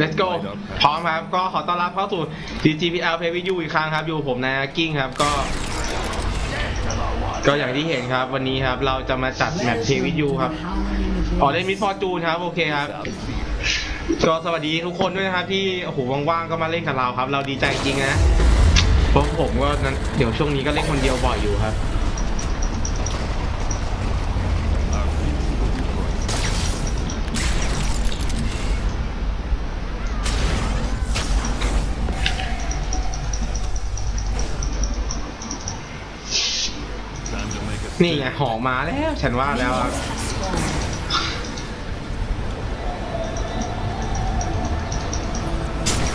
let's go พร้อมครับ ก็ขอต้อนรับเข้าสู่ DGPL Pay With You อีกครั้งครับ อยู่ผมนายกิ้งครับ ก็ ก็อย่างที่เห็นครับ วันนี้ครับ เราจะมาจัดแมตช์ Pay With You ครับ ออเล่นมิดฟอร์จูนครับ โอเคครับ ก็สวัสดีทุกคนด้วยนะครับ ที่ โอ้โห ว่างๆ ก็มาเล่นกับเราครับ เราดีใจจริงนะ เพราะผมก็นั้นเดี๋ยวช่วงนี้ก็เล่นคนเดียวบ่อยอยู่ครับ นี่ไงหอกมาแล้ว ฉันว่าแล้วอะ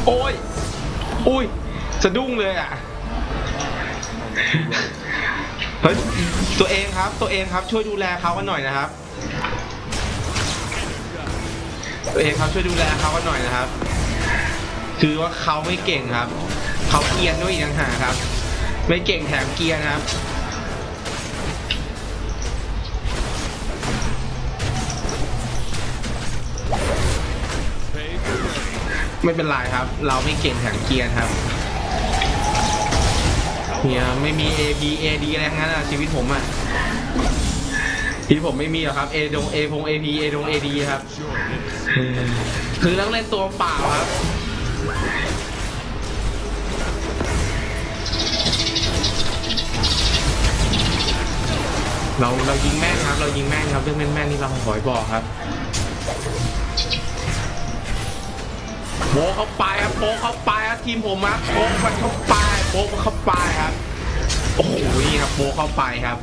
โอ้ย อุ้ยสะดุ้งเลยอะ เฮ้ย ตัวเองครับ ตัวเองครับ ช่วยดูแลเขากันหน่อยนะครับ ตัวเองครับช่วยดูแลเขากันหน่อยนะครับ คือว่าเขาไม่เก่งครับ เขาเกรียนด้วยอีกต่างหากครับ ไม่เก่งแถมเกรียนนะครับ ไม่เป็นไรครับ เราไม่เก่งแถมเกียนครับเนี่ยไม่มี A B A D อะไรทั้งนั้นอะชีวิตผมอะชีวิตผมไม่มีหรอกครับ A ดง A พง A P A ดง A D ครับคือต้องเล่นตัวเปล่าครับเราเรายิงแม่นครับ เรายิงแม่นครับเรื่องแม่นแม่นๆนี่เราขอยบอกครับ โบเข้าไปครับโบเข้าไปครับทีมผมครับโบมันเข้าไปโบมันเข้าไปครับโอ้โหนี่ครับโบเข้าไปครับ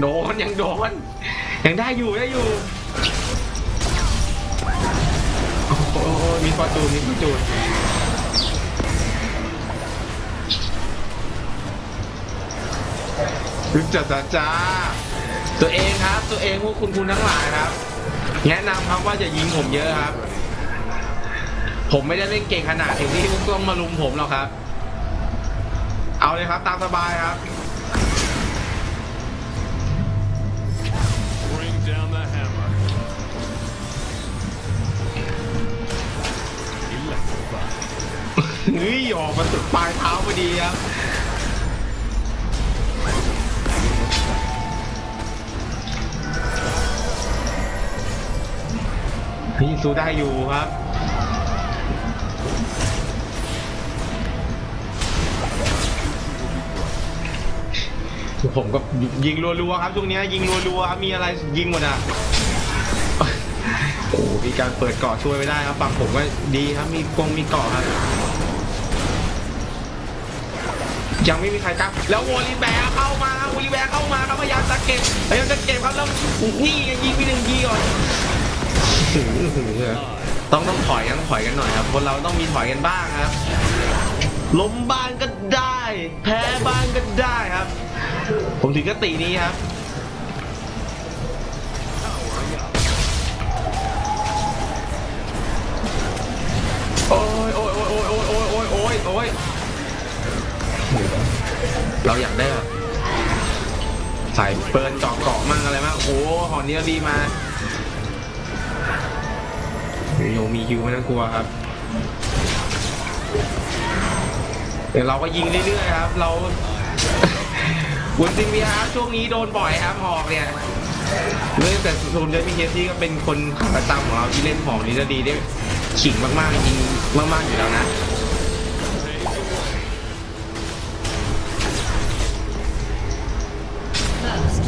โดนยังโดนยังได้อยู่ได้อยู่โอ้โหมีฟอร์จูนมีฟอร์จูนรึกจัดจ้าจ้าตัวเองครับ ตัวเองพวกคุณคุณทั้งหลายครับ แนะนำครับว่าจะยิงผมเยอะครับ ผมไม่ได้เล่นเก่งขนาดถึงที่ต้องมาลุมผมหรอกครับ เอาเลยครับตามสบายครับ Bring down the hammer. Electrify. เฮ้ยออกมาสุดปลายเท้าพอดีครับ นี่สู้ได้อยู่ครับผมก็ยิงรัวๆครับช่วงนี้ยิงรัวๆครับมีอะไรยิงหมดอะโอ้โหมีการเปิดเกาะช่วยไม่ได้ครับฝั่งผมก็ดีครับมีกงมีเกาะครับ ยังไม่มีใครกล้าแล้วโวลีแบร์เข้ามาโวลีแบร์เข้ามาครับพยายามจะเก็บพยายามจะเก็บครับแล้วนี่ยิงไปหนึ่งทีก่อน อื้อหือต้องต้องถอยกันถอยกันหน่อยครับคนเราต้องมีถอยกันบ้างครับล้มบ้างก็ได้ แพ้บ้างก็ได้ครับ ผมถึงกตินี้ครับโอ้ยโอ้ยโอ้ยโอ้ยโอ้ยโอ้ยโอ้ยโอ้ยเราอยากได้แบบใส่เปิร์นเกาะเกาะมั่งอะไรมั่งโอ้โหหอนี้ดีมา โยมีคิวไม่ต้องกลัวครับ เดี๋ยวเราก็ยิงเรื่อยๆครับ เราบุญซิงวีครับช่วงนี้โดนบ่อยครับหอกเนี่ยเนื่องแต่โซนเดอร์มีเคสที่ก็เป็นคนขาประจำของเราที่เล่นหอกนี้จะดีได้ขิงมากๆจริงมากๆอยู่แล้วนะ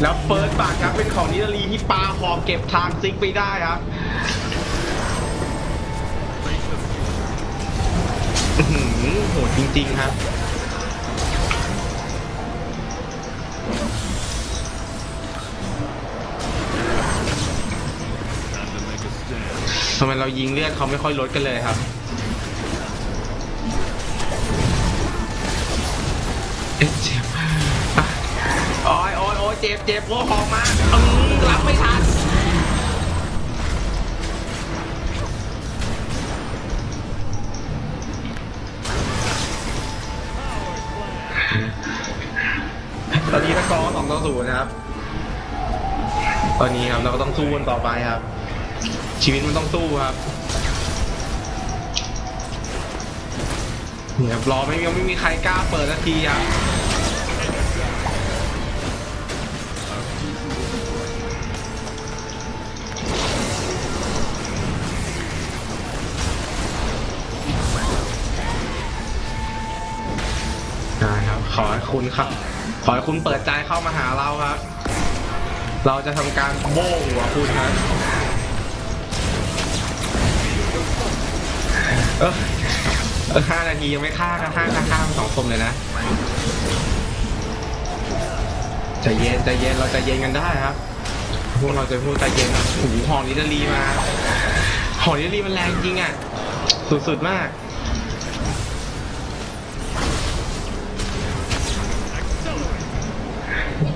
แล้วเฟิร์สบัตครับเป็นของนิรลีที่ปาหอกเก็บทางซิกไปได้ครับ โหดจริงๆครับทำไมเรายิงเลือดเขาไม่ค่อยลดกันเลยครับ เอ๊ะเจ็บโอ้ยโอ้ยโอ้ยเจ็บเจ็บโอ้หอกมาอืมรับไม่ทัน ตอนนี้ตะกอร์สองต่อศูนย์นะครับ ตอนนี้ครับเราก็ต้องสู้กันต่อไปครับ ชีวิตมันต้องสู้ครับเนี่ยรอไม่ยังไม่มีใครกล้าเปิดนาทีครับ คุณครับ ขอให้คุณเปิดใจเข้ามาหาเราครับ เราจะทำการโบ้หัวคุณครับเออห้านาทียังไม่ฆ่ากันห้าฆ่าฆ่าสองคนเลยนะใจเย็นใจเย็นเราใจเย็นกันได้ครับ พวกเราจะพูดใจเย็นนะโอ้โหหอนิดลีมาหอนิดลีมันแรงจริงอะ สุดๆมาก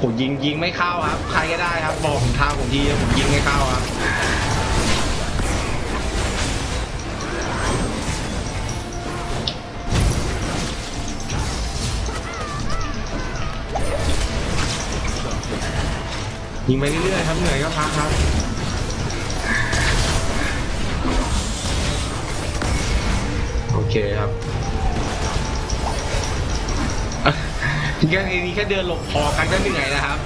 ผมยิงยิงไม่เข้าครับ ใครก็ได้ครับ บอกผมทางผมทีผมยิงไม่เข้าครับยิงไปเรื่อยๆครับเหนื่อยก็พักครับโอเคครับ แค่นี้แค่เดินหลบพอกันก็เหนื่อยนะครับ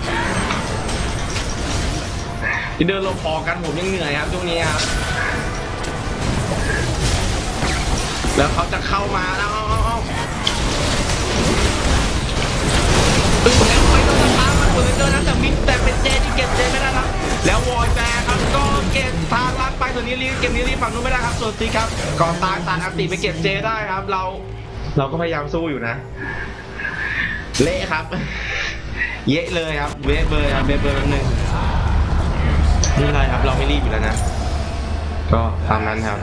เดินหลบพอกันผมยังเหนื่อยครับช่วงนี้ครับ แล้วเขาจะเข้ามาแล้วเอาเอาเอาตึงแล้วไปโดนสตาร์ทมันกดเลยเจอนะแต่มิดแต่เป็นเจที่เก็บเจไม่ได้ครับ แล้ววอยแบร์ครับก็เก็บทางลัดไปส่วนนี้รีเก็บนี้รีฝั่งนู้นไม่ได้ครับ ส่วนซีครับก่อนตายตานอันติไปเก็บเจได้ครับ เรา เราก็พยายามสู้อยู่นะ เละครับ เยะเลยครับ เวฟเบอร์ครับเวฟเบอร์แป๊บนึงไม่เป็นไรครับ เราไม่รีบอยู่แล้วนะ ก็ตามนั้นครับ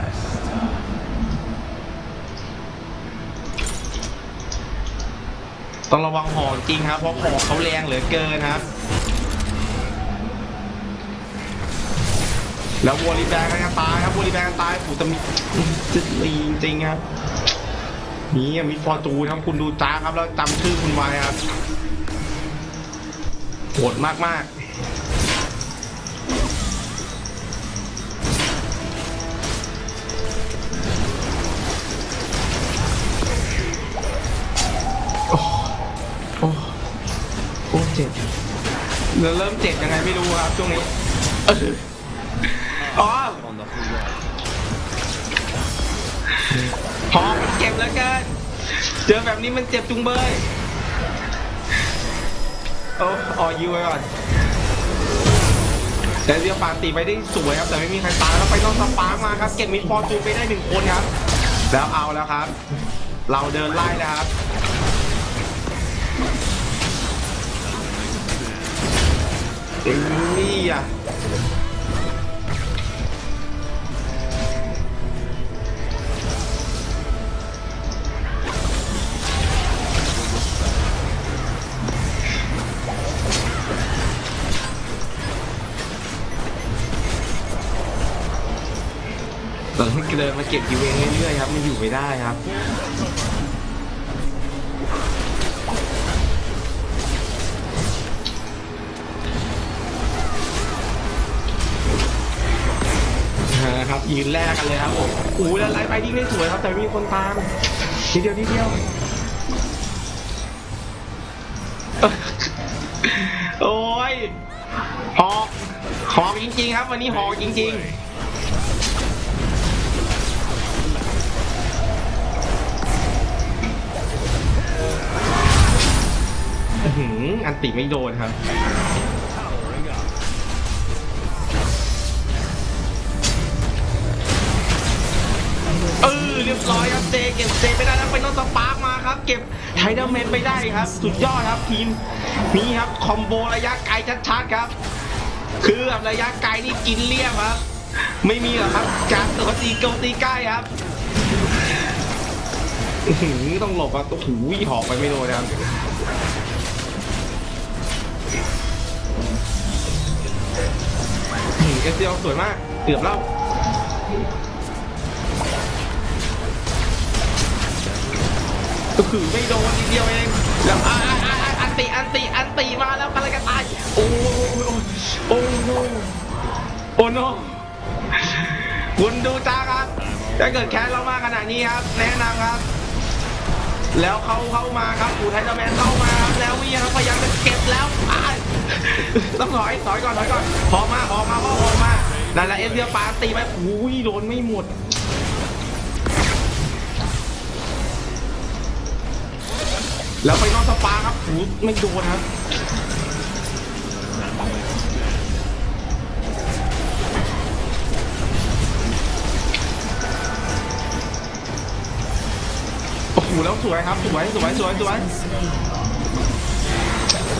ต้องระวังหอกจริงครับ เพราะหอกเขาแรงเหลือเกินครับ แล้ววอลลีแบงกันตายครับวอลลีแบงกันตายผูแต่มีจะมีจริงครับ นี่มิดฟอร์จูนครับคุณดูจ้าครับแล้วจำชื่อคุณไว้ครับโหดมากมากโอ้โอ้โอ้เจ็บเริ่มเริ่มเจ็บยังไงไม่รู้ครับช่วงนี้อ๋อ On the horizon. พอม จ็บแล้วเกินเจอแบบนี้มันเจ็บจุงเบยโอ้ออยูไว้ก่อนแต่เรียปาตีไปได้สวยครับ แต่ไม่มีใครตายแล้วไปนอกสปาร์กมาครับ เก็บมิดฟอร์จูนไปได้หนึ่งคนครับ แล้วเอาแล้วครับ เราเดินไล่แล้วครับ นี่อะ เก็บยูเวนเรื่อยๆครับมันอยู่ไม่ได้ครับนะครับยืนแรกกันเลยครับผมโอ้แล้วไล่ไปที่ไม่สวยครับ แต่ไม่มีคนตามทีเดียวทีเดียว โอ้ยหอกหอกจริงๆครับ วันนี้หอกจริง ๆ ติไม่โดนครับ Powering up. เออเรียบร้อยครับเจเก็บเจไปได้แล้วไปนอนสปาร์กมาครับ เก็บไทเดอร์แมนไปได้ครับ สุดยอดครับทีมนี้ครับคอมโบระยะไกลชัดๆครับ คือแบบระยะไกลนี่กินเลี่ยมครับ ไม่มีหรอกครับการตัวตีเกาตีใกล้ครับอื้อหือต้องหลบอะตัวหูยหอกไปไม่โดนครับ เอสเดียวสวยมาก เกือบแล้วก็คือไม่โดนทีเดียวเองแล้วอ่าอ่าอ่าอันติอันติอันติมาแล้วอะไรกันตายโอ้โอ้โอ้โอ้โนโอ้โนคุณดูจ้าครับถ้าเกิดแค้นเรามากขนาดนี้ครับ แนะนำครับ แล้วเขาเข้ามาครับอูไทเทอร์แมนเข้ามาครับแล้ววิ่งครับพยายามจะเก็บแล้วอ้ายต้องถอยถอยก่อนถอยก่อนพอมาพอมาพอพอมานั่นแหละเอสเดียปาตีไปอุ้ยโดนไม่หมดแล้วไปนอนสปาครับหูไม่โดนครับ โอ้โหแล้วสวยครับสวยสวยสวยสวย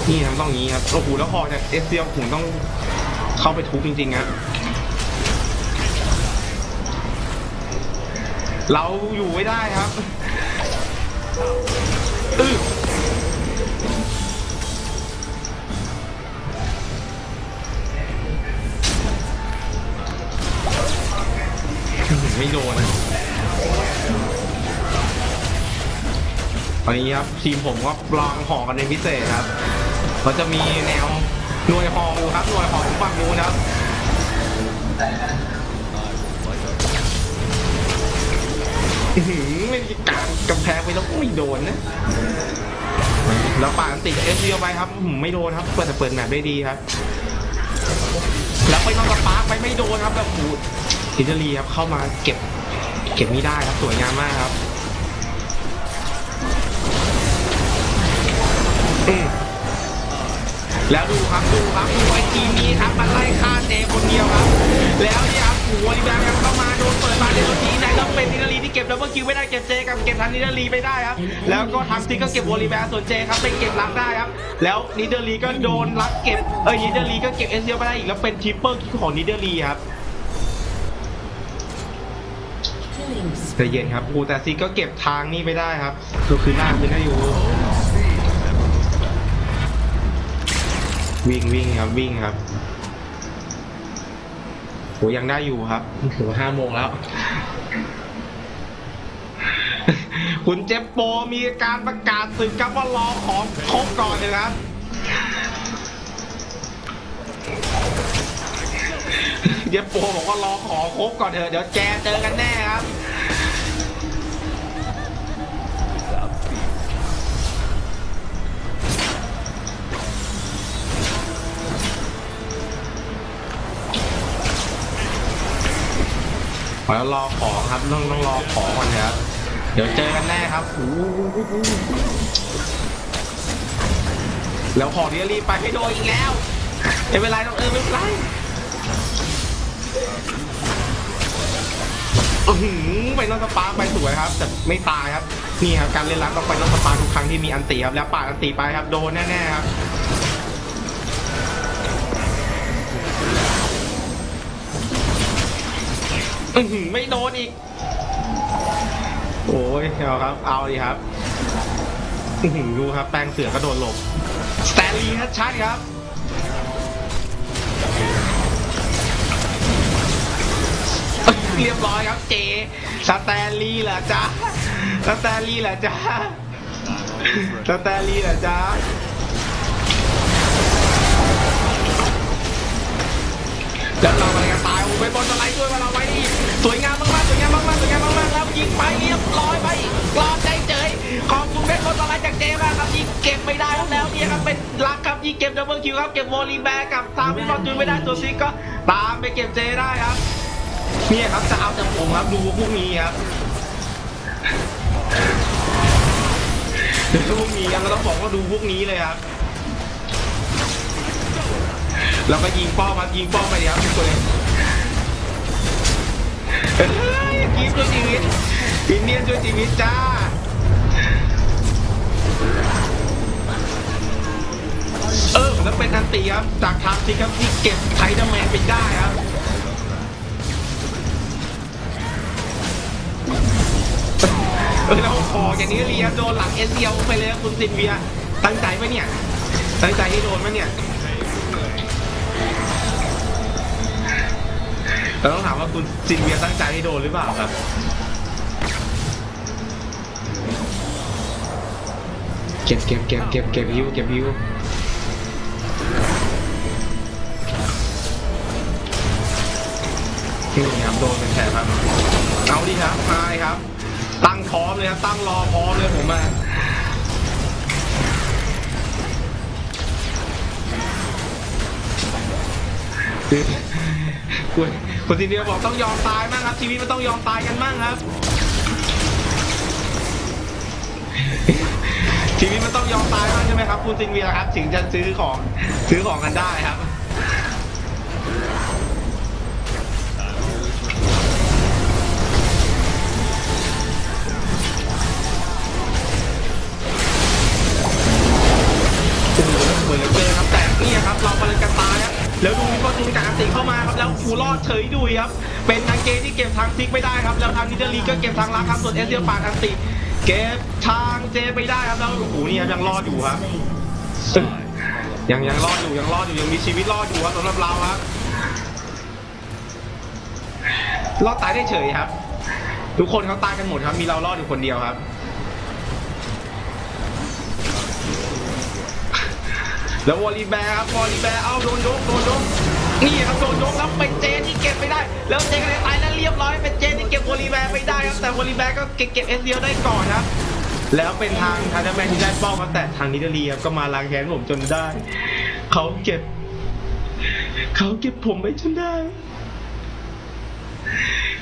นี่ครับต้องงนี้ครับโอ้โหแล้วพอจากเอสเซียผมต้องเข้าไปทุบจริงๆครับเราอยู่ไม่ได้ครับไม่โดน ตอนนี้ครับทีมผมก็ลองหอกันเป็นพิเศษครับเขาจะมีแนวหน่วยหออยู่ครับหน่วยหอของฝั่งนู้นครับหือไม่มีการกำแพงไปแล้วไม่โดนนะแล้วป่าดติดเอสเไปครับหือไม่โดนครับเปิดแต่เปิดแมปได้ดีครับ แล้วไปนอนสปาร์คไปไม่โดนครับแบบหูอิตาลีครับเข้ามาเก็บ เก็บไม่ได้ครับสวยงามมากครับ แล้วดูครับดูครับดูไอทีมนี้ครับมันไล่ฆ่าเจคนเดียวครับ แล้วเนี่ยครับหัวรีแบงยังเข้ามาโดนเปิดมาในตัวทีไหนแล้วเป็นนินารีที่เก็บดับเบิลคิวไม่ได้เก็บเจกับเก็บทันนินารีไม่ได้ครับ แล้วก็ทำซิกก็เก็บวอลีแบงส่วนเจครับไปเก็บลักได้ครับ แล้วนิเดอรีก็โดนลักเก็บเอ้ยนิเดอรีก็เก็บเอสเซียไปได้อีกแล้วเป็นทริปเปิลของนิเดอรีครับใจเย็นครับอูแต่ซิกก็เก็บทางนี้ไปได้ครับก็คือหน้าคือหน้าอยู่ วิ่งวิ่งครับวิ่งครับโหยังได้อยู่ครับถือว่าห้าโมงแล้ว คุณเจฟโปมีการประกาศศึกครับว่ารอของครบก่อนเลยครับเจฟโปบอกว่ารอของครบก่อนเถอะเดี๋ยวแจเจอกันแน่ครับ ขอรอของครับต้องต้องรอของก่อนนะครับ เดี๋ยวเจอกันแน่ครับโอ้โหแล้วของที่รีบไปให้โดนอีกแล้วไม่เป็นไรต้องเออไม่เป็นไรอื้อหือไปนอนสปาไปสวยครับ แต่ไม่ตายครับ นี่ครับการเล่นรักต้องไปนอนสปาทุกครั้งที่มีอันตีครับแล้วปาดอันตีไปครับโดนแน่ๆครับ อื้อหือไม่โดนอีก โอ้ยเอาครับ เอาดิครับอื้อหือดูครับ แปลงเสือก็โดนหลบสแตนลีย์ชัดๆครับเรียบร้อยครับเจ สแตนลีย์เหรอจ๊ะ สแตนลีย์เหรอจ๊ะ สแตนลีย์เหรอจ๊ะแล้วเราอะไรกันตายโอ้ไปบอลสไลด์ด้วยมาเราไว้นี่ สวยงามมากๆสวยงามมากๆสวยงามมากๆแล้วยิงไปเรียบร้อยไปกรอบใจเจยขอบคุณเพชรบอลสไลด์จากเจมากครับยิงเก็บไม่ได้แล้วเนี่ยครับเป็นลักครับยิงเก็บดับเบิลคิวครับเก็บวอลีแบร์กับทางพิบอลจูนไม่ได้ตัวซิกก็ตามไปเก็บเจได้ครับเนี่ยครับจะเอาจากผมครับดูพวกนี้ครับดูพวกนี้ยังต้องบอกว่าดูพวกนี้เลยครับแล้วก็ยิงป้อมครับยิงป้อมไปครับทุกคน กิฟช่วยชีวิตอินเดียนช่วยชีวิตจ้าเออแล้วเป็นอันตีครับจากทางซิกครับที่เก็บไทเดอร์แมนไปได้ครับเออแล้วพออย่างนี้เรียโดนหลังเอสเซียวไปเลยคุณซินเวียตั้งใจไหมเนี่ยตั้งใจให้โดนไหมเนี่ย เราต้องถามว่าคุณซินเวียตั้งใจให้โดนหรือเปล่าครับเก็บเก็บเก็บเก็บเก็บฮิวเก็บฮิวนี่ครับโดนเป็นแถบครับเอาดิครับมาเลยครับ ตั้งพร้อมเลยครับตั้งรอพร้อมเลยผมมา คือคุณคุณซินเดียบอกต้องยอมตายบ้างครับ ชีวิตมันต้องยอมตายกันบ้างครับ ชีวิตมันต้องยอมตายบ้างใช่ไหมครับคุณซินเวียครับ ถึงจะซื้อของซื้อของกันได้ครับเหมือนเหลือเกินครับแต่นี่ครับ เรากำลังจะตายครับ แล้วดูมิโกจูนกับอันติเข้ามาครับแล้วฟูรอดเฉยดุยครับ เป็นทางเกที่เก็บทางซิกไม่ได้ครับ แล้วทางนิเดลีก็เก็บทางลักครับส่วนเอเซียปาดอันติ เก็บทางเจไปได้ครับแล้วโอ้โหนี่ยังรอดอยู่ครับยังยังรอดอยู่ยังรอดอยู่ยังมีชีวิตรอดอยู่ครับสำหรับเราครับรอดตายได้เฉยครับ ทุกคนเขาตายกันหมดครับ มีเรารอดอยู่คนเดียวครับ แล้ววอลลีแบร์ครับวอลลีแบร์เอาโดนยกโดนยกนี่ครับโดนยกแล้วเป็นเจที่เก็บไม่ได้ แล้วเจก็เลยตายแล้วเรียบร้อยเป็นเจที่เก็บวอลลีแบร์ไม่ได้ครับแต่วอลลีแบร์ก็เก็บเก็บเอสเดียวได้ก่อนครับแล้วเป็นทางทางเดอร์แมนที่ได้ป้องครับแต่ทางนิเดอรีครับก็มาล้างแค้นผมจนได้เขาเก็บเขาเก็บผมไปจนได้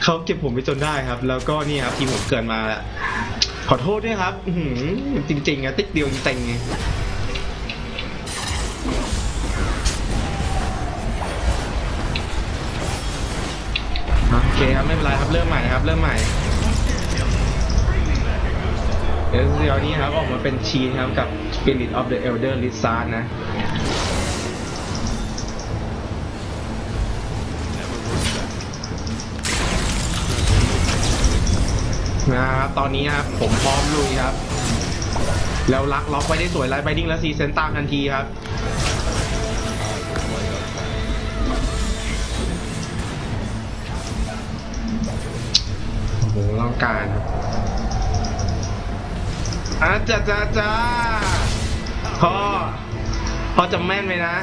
เขาเก็บผมไปจนได้ครับ แล้วก็นี่ครับทีมผมเกินมาแล้วขอโทษด้วยครับจริงๆอะติ๊กเดียวจริงๆ เคครับไม่เป็นไรครับเริ่มใหม่ครับ เริ่มใหม่เอสเซียนี่ครับออกมาเป็นชีนครับกับ Spirit of the Elder Lizard นะนะครับตอนนี้ครับผมพร้อมลุยครับ แล้วลักล็อกไว้ได้สวยไลท์ไบดิ้งและซีเซนตามทันทีครับ ต้องการครับอะจ้าจ้าจ้าพ่อพ่อจะแม่นไหมนะ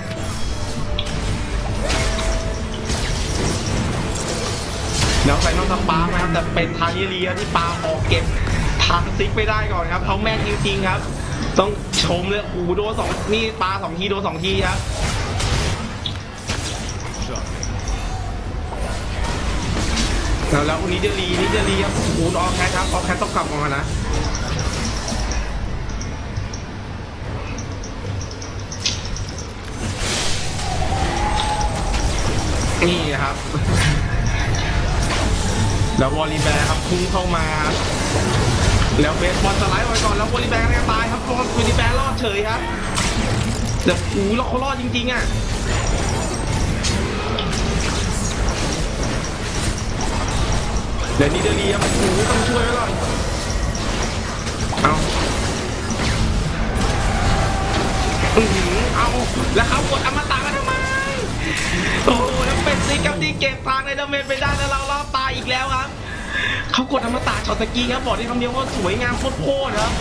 แล้วใส่น้องสปาร์คนะครับ แต่เป็นทางยีเรียที่ปาออกเก็บทางซิกไปได้ก่อนครับเขาแม่นจริงๆครับ ต้องชมเลยโอ้โหโดนสองนี่ปาสองทีโดนสองทีครับ แล้วแล้วนิเดลีนิเดลีครับโอ้ออกแคทครับออกแคทต้องกลับออมานะนี่ครับ แล้ววอลลีแบร์ครับพุ่งเข้ามา แล้วเบสบอลสไลด์ไว้ก่อนแล้ววอลลีแบร์ก็ตายครับวอลลีแบร์รอดเฉยครับแต่โอ้โหแล้วเขารอดจริงๆอะ ดี๋ยวนี้เดี๋ยวนี้ครับโอ้โหต้องช่วยไว้ก่อนเอาอือเอาแล้วเขากดอมตะมาทำไมโอ้โหแล้วเป็นซีกับที่เก็บทางในดาเมจไปได้แล้วเรารอบตายอีกแล้วครับเขากดอมตะช็อตตะกี้ครับบอกได้คำเดียวว่าสวยงามโคตรครับ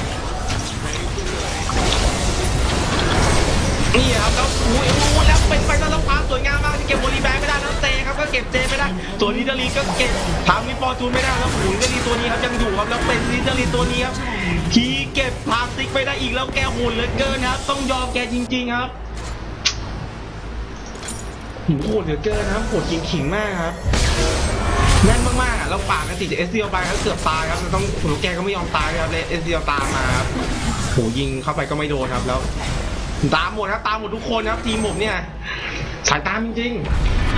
นี่ครับแล้วอุ้ยอุ้ยแล้วเป็นไปตามความสวยงามมากที่เก็บโบลีแบงไม่ได้แล้วเต เก็บเจไม่ได้ส่วนนิดาลีก็เก็บทางมิฟอร์จูนไม่ได้แล้วหูนิดาลีตัวนี้ครับยังอยู่ครับแล้วเป็นนิดาลีตัวนี้ครับที่เก็บพาสติกไปได้อีกแล้วแกโหดเหลือเกินครับ ต้องยอมแกจริง ๆครับหูโหดเหลือเกินนะครับโหดจริงขิงมากครับแน่นมากๆอะแล้วปากกันติดเอสเซียไปแล้วเกือบตายครับแล้วต้องโหแกก็ไม่ยอมตายครับเลยเอสเซียตามมาครับโหยิงเข้าไปก็ไม่โดนครับแล้ว ตามหมดครับตามหมดทุกคนครับทีมผมเนี่ยสายตามจริงๆ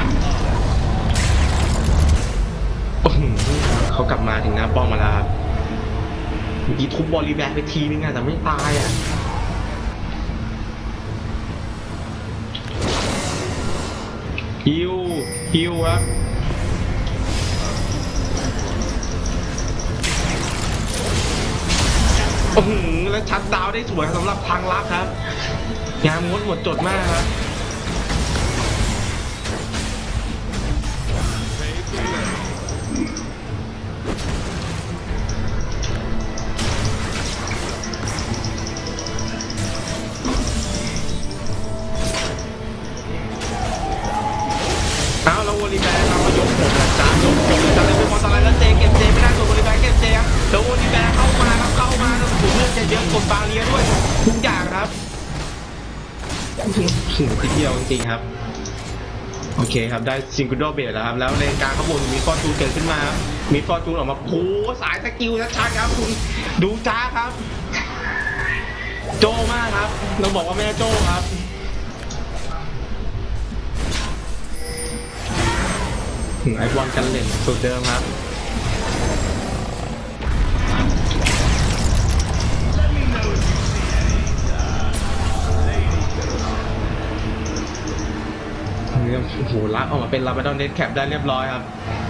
เขากลับมาถึงหน้าป้อมมาแล้วครับเมื่อกี้ทุบบอลลีแบกไปทีนึงอะแต่ไม่ตายอะฮิวฮิวครับโอ้โหแล้วชัดดาวได้สวยสำหรับทางลักครับงานมดหมดจดมากครับ บางเลียด้วยทุกอย่างครับถึงทีเดียวจริงๆครับ โอเคครับได้ซิงเกิลเบสแล้วครับ แล้วในกลารขบวนมีฟอร์จูนเกิดขึ้นมาครับมีฟอร์จูนออกมาโอ้สายสกิลชัดๆครับคุณดูจ้าครับ โจมากครับต้องบอกว่าแม่โจครับไอวอนกันเล่นสุดเดิมครับ นี่ยโอ้โหลักออกมาเป็นลาบาดอนเดสแคปได้เรียบร้อยครับ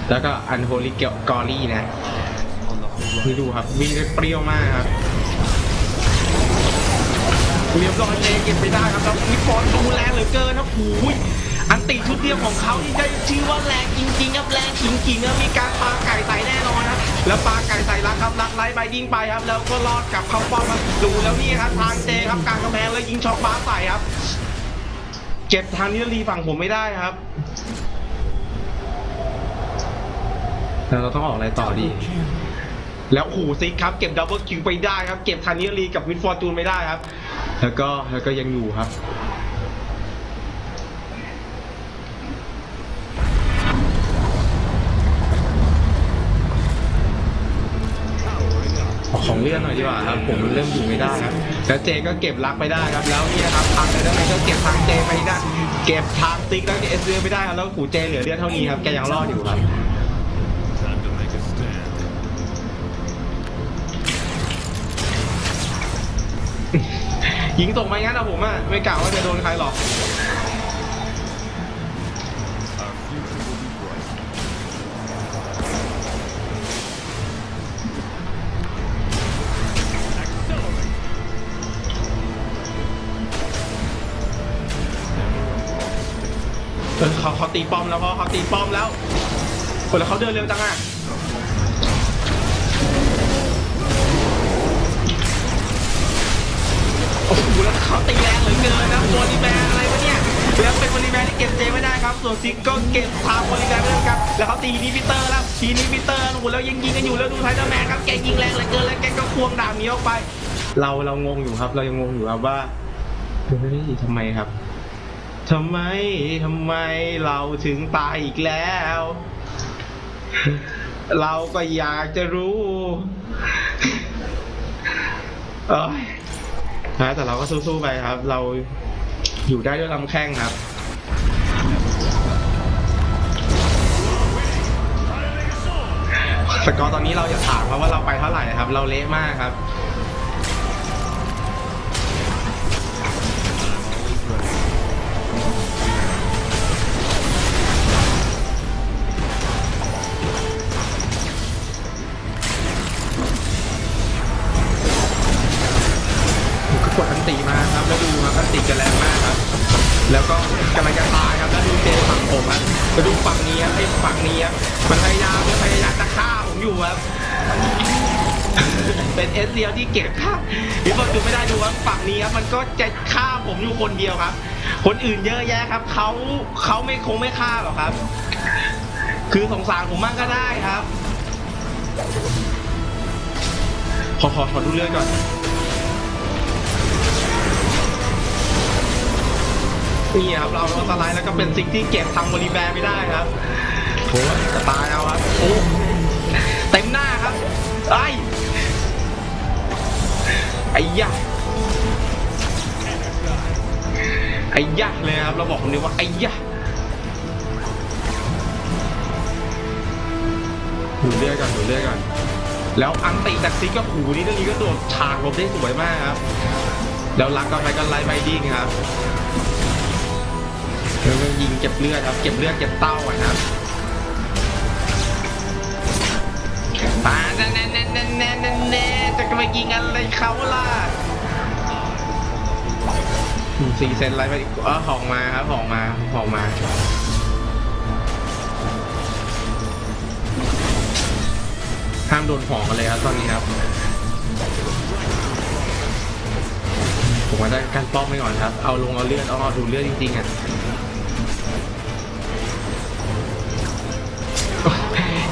แล้วก็อันโฮลิเกกอรี่นะนี่ดูครับวิ่งเปรี้ยวมากครับเรียบร้อยเจเก็บไปได้ครับแล้วนี่ฟอนดูแรงเหลือเกินครับโอ้ยอันติชุดเดียวของเขาที่ได้ชื่อว่าแรงจริงๆครับแรงจริงๆครับมีการปาไก่ใส่แน่นอนครับแล้วปาไก่ใส่ลักครับลักไล่ใบยิงไปครับ แล้วก็รอดกลับเข้าป้อมครับดูแล้วนี่ครับทางเจครับกลางกำแพงแล้วยิงช็อตฟ้าใส่ครับ เก็บทางนิรลีฝั่งผมไม่ได้ครับ แล้วเราต้องออกอะไรต่อดี แล้วโอ้โหซิกครับเก็บดับเบิลคิวไปได้ครับ เก็บทานิรีกับวินฟอร์จูนไม่ได้ครับ แล้วก็แล้วก็ยังอยู่ครับ เลื่อนหน่อยดีกว่าครับผมเริ่มอยู่ไม่ได้ครับแล้วเจก็เก็บลักไปได้ครับ แล้วเนี่ยครับทางเลยแล้วมันก็เก็บทางเจไปได้ เก็บทางซิกแล้วเอสเไปได้ครับแล้วขู่เจเหลือเลือดเท่านี้ครับแกยังรอดอยู่ครับยิงส่งมางั้นนะผมอะไม่กล่าวว่าจะโดนใครหรอก ตีป้อมแล้วพอเขาตีป้อมแล้วคนแล้วเขาเดินเร็วจังอะโอ้โหแล้วเขาตีแรงเหลือเกินนะโวลีแบร์อะไรวะเนี่ยแล้วเป็นโวลีแบร์ที่เก็บเจไม่ได้ครับ ส่วนซิกก็เก็บทาโวลีแบร์ไม่ได้ครับ แล้วเขาตีนีพีเตอร์แล้วทีนี้พีเตอร์โอ้โหแล้วยังยิงกันอยู่แล้วดูไทเดอร์แมนครับแกยิงแรงเหลือเกินแล้วแกก็ควงดาบนี้ออกไป เราเรางงอยู่ครับ เรายังงงอยู่ครับว่าเฮ้ยทำไมครับ ทำไมทำไมเราถึงตายอีกแล้ว เราก็อยากจะรู้เอ้ยนะแต่เราก็สู้ๆไปครับ เราอยู่ได้ด้วยลำแข้งครับสกอร์ตอนนี้เราอย่าถามครับว่าเราไปเท่าไหร่ครับ เราเละมากครับ แล้วดูครันติจะแรงมากครับ แล้วก็กำลังจะตายครับแล้วดูเจฝั่งผมครับแล้วดูฝั่งนี้ครับไอ้ฝั่งนี้ครับมันพยายามมันพยายามจะฆ่าผมอยู่ครับเป็นเอสเรียวที่เก็บฆ่าพี่บอกดูไม่ได้ดูว่าฝั่งนี้ครับมันก็จะฆ่าผมอยู่คนเดียวครับ คนอื่นเยอะแยะครับเขาเขาไม่คงไม่ฆ่าหรอกครับ คือสงสารผมมากก็ได้ครับ ขอขอขอดูเรื่องก่อน นี่ครับเราเราสไลด์แล้วก็เป็นสิ่งที่เก็บทางบริแบร์ไม่ได้ครับโอ้จะตายเอาครับโอ้เต็มหน้าครับไอ้ไอ้ยะไอ้ยะเลยครับเราบอกคำนี้ว่าไอ้ยะดูเรื่อยก่อนดูเรื่อยก่อนแล้วอันติจากซิกก็หูนี่ตรงนี้ก็โดดฉากลบได้สวยมากครับ แล้วลักก็ไปก็ไล่ไบดิ้งครับ แล้วก็ยิงเก็บเลือดครับ เก็บเลือดเก็บเต้าอะครับปาแน่แน่แน่แน่แน่แน่จะไปยิงอะไรเขาล่ะสี่เซนอะไรไปเออของมาครับของมาของมาห้ามโดนของกันเลยครับตอนนี้ครับ ผมว่าได้การป้องไปก่อนครับ เอาลงเอาเลือดเอาเอาดูเลือดจริงๆอะ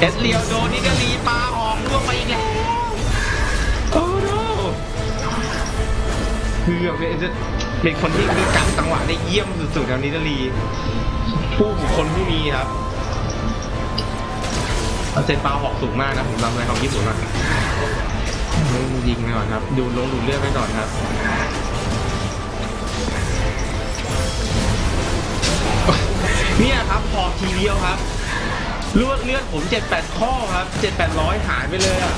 เอสเลียวโดนนี่ก็รีปลาออกร่วงไปอีกแล้วโอ้โนคือคือแบบเป็นคนที่มีกัดจังหวะได้เยี่ยมสุดๆแล้วนิดาลีผู้บุคคลผู้มีครับเซนปาหอกสูงมากนะผมจำในของญี่ปุ่นอะยิงไปก่อนครับ ดูลงดูเลือดไปก่อนครับเนี่ยครับพอทีเดียวครับ ลือดเลือดผมเจ็ดแปดข้อครับเจ็ดแปดร้อยหายไปเลยอะ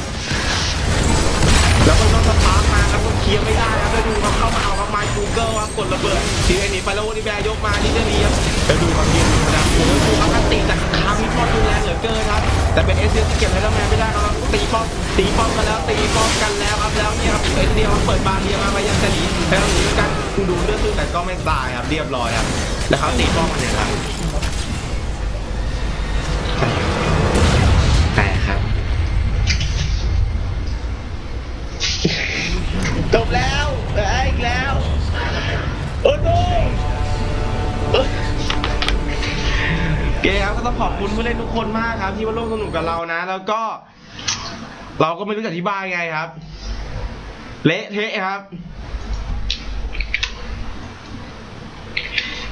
แล้วก็ต้องสปาร์มาครับก็เคลียร์ไม่ได้ครับแล้วดูครับเข้ามาเอาครับมากูเกิลครับกดระเบิดทีไอ้หนีไปแล้วโอลิแบยกมานี่จะดีครับแล้วดูครับยืนอยู่นะโอ้โหดูครับท่านตีจากคามิปอนดูแรงเหลือเกินครับ แต่เป็นเอสเดียที่เก็บไฮเดอร์แมนไม่ได้ครับตีป้อมตีป้อมกันแล้วตีป้อมกันแล้วครับแล้วเนี่ยครับเอสเดียเปิดบาเรียมาพยายามจะหนีแล้วหนีกันดูเลือดสู้แต่ก็ไม่ตายครับเรียบร้อยครับแล้วเขาตีป้อมกันเนี่ยครับ ต้องขอบคุณผู้เล่นทุกคนมากครับ ที่มาร่วมสนุกกับเรานะ แล้วก็ เราก็ไม่รู้จะอธิบายไงครับ เละเทะครับ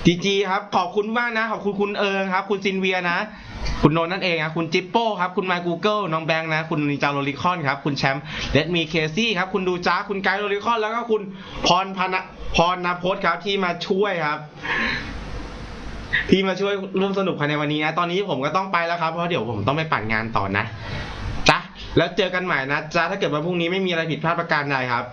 จีจีครับ ขอบคุณมากนะ ขอบคุณคุณเอิงครับ คุณซินเวียนะ คุณโนนนั่นเองครับ คุณจิปโป้ครับ คุณไมค์กูเกิลน้องแบงค์นะ คุณนินจาโรลิคอนครับ คุณแชมป์เลดมีเคซี่ครับ คุณดูจ้า คุณไกด์โรลิคอน แล้วก็คุณพรพนพรนพจน์ครับที่มาช่วยครับ ที่มาช่วยร่วมสนุกภายในวันนี้นะตอนนี้ผมก็ต้องไปแล้วครับเพราะเดี๋ยวผมต้องไปปั่นงานต่อนะจ้ะแล้วเจอกันใหม่นะจ้ะถ้าเกิดว่าพรุ่งนี้ไม่มีอะไรผิดพลาดประการใดครับ